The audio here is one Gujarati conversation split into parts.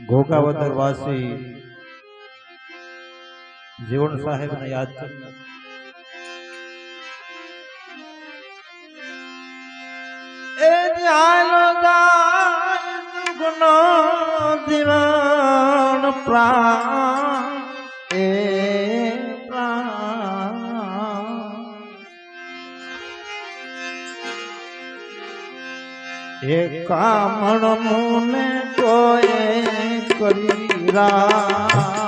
ઘોઘાવદર વાસી જીવણ સાહેબને યાદ કરી. એ દિવાન પ્રાણ એ પ્રાણ. એ કામણ મુને કરી રા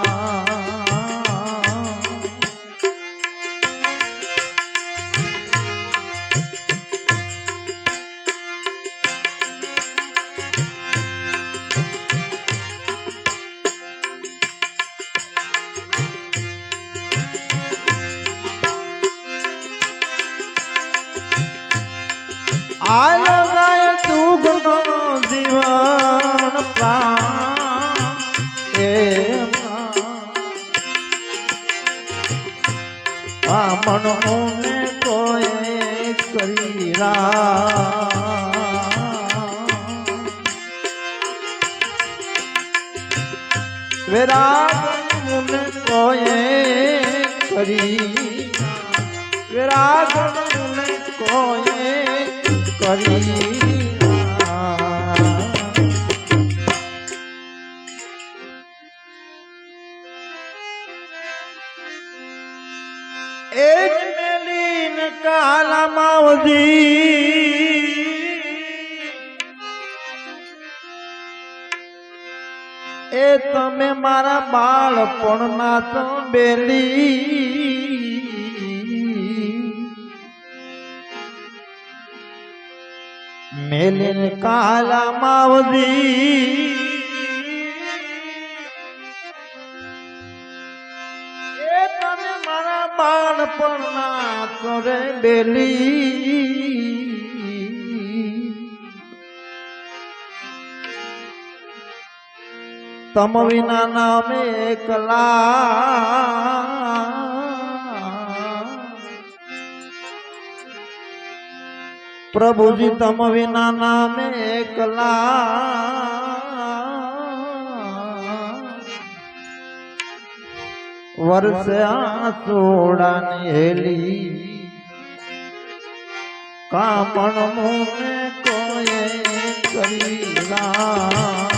આય તું દુગનો જીવન મુને કોઈ કરી રા વિરાગ મુને કોઈ કરી વિરાગ મુને કોઈ કરી એ તમે મારા બાળપણના તો બેલી. મેલીન કાલામાવજી એ તમે મારા બાળપણના તોરે તમ વિના નામે એકલા પ્રભુજી તમ વિના નામે એકલા વર્ષ આસોડાની હેલી. કામણ મુને કોઈ કરીલા આલ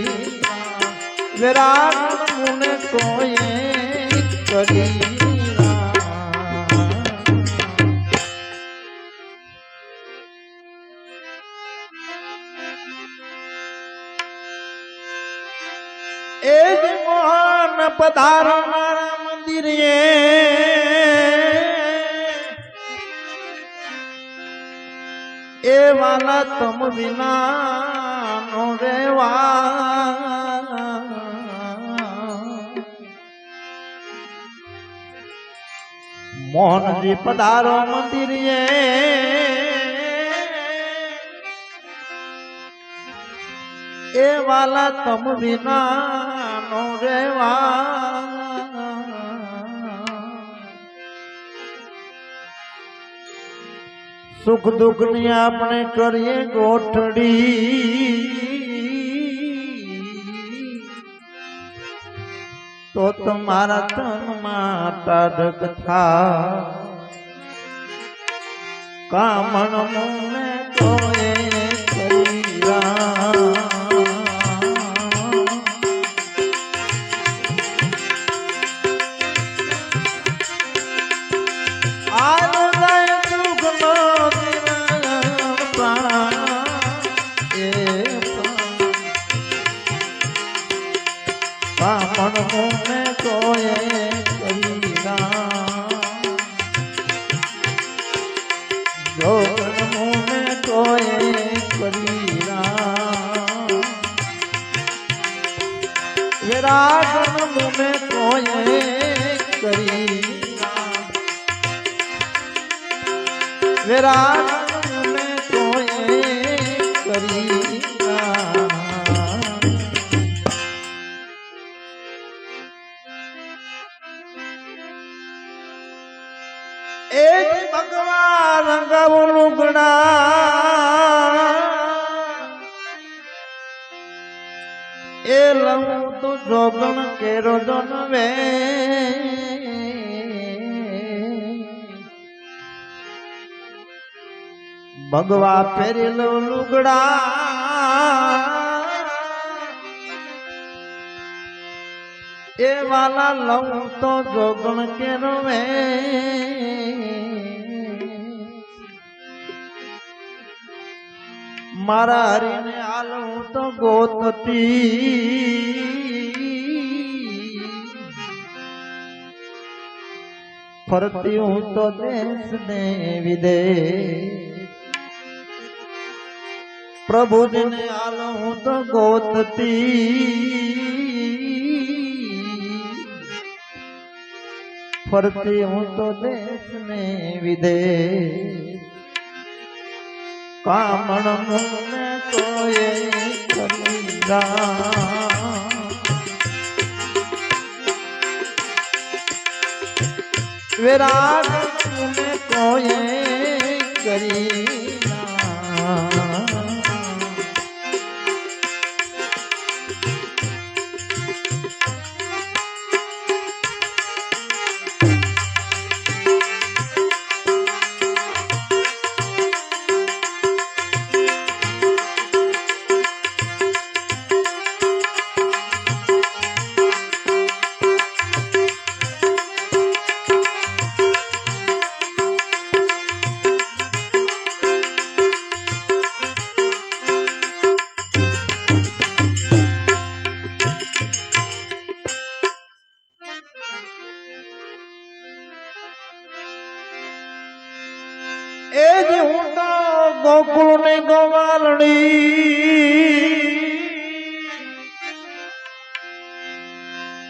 વિરાગણ મુને કોએ કરી એ જ મોહન પધારો મારા મંદિરે. એ વાલા તમ વિના નો રેવા મોહનજી પધારો મંદિર એ વાલા તમ વિના નો રેવા સુખ દુઃખની આપણે કરીએ ગોઠડી. તો તમારા તનમાં તાડક થા. કામણ મુને કોએ કરીરા ભગવાન રંગાવું લુગડા એ લઉં તો જોગણ કેરો જનવે ભગવા પહેરેલો લુગડા. એ વાલા લઉં તો જોગણ કે રમે. મારા હરીને આલું તો ગોતતી. ફરતી હું તો દેશ ને વિદેશ. પ્રભુજીને આલું તો ગોતતી. ફરતી હું તો દેશ ને વિદેશ કામણ મુને કોએ કરી વિરાટ મુને કોએ કરી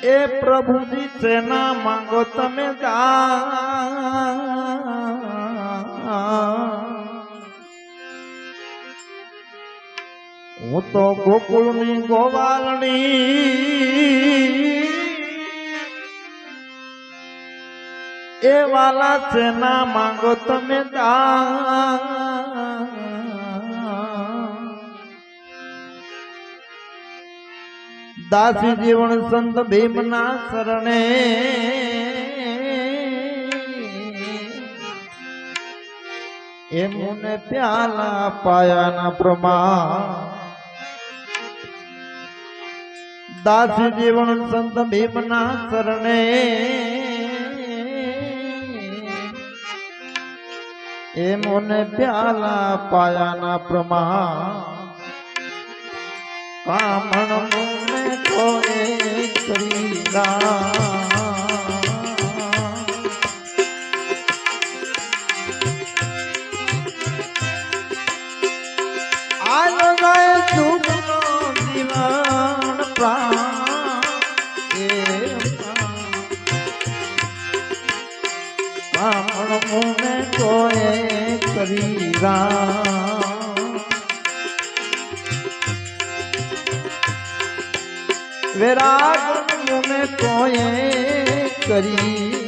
એ પ્રભુજી સેના માંગો તમે દાન હું તો ગોકુળની ગોવાલડી એ વાલા છે ના માંગો તમે દાન દાસી જીવન સંત ભીમના શરણે. એમને મુને પ્યાલા પાયાના પ્રમાણ. દાસી જીવન સંત ભીમના શરણે. એ મને પ્યાલા પાયાના પ્રમાણ. કામણ મુને કોએ કરી આજ જાય દુઃખનો દિવાણ પ્રાણ મુને કોએ કરી રામ વિરાટ મુને કોએ કરી.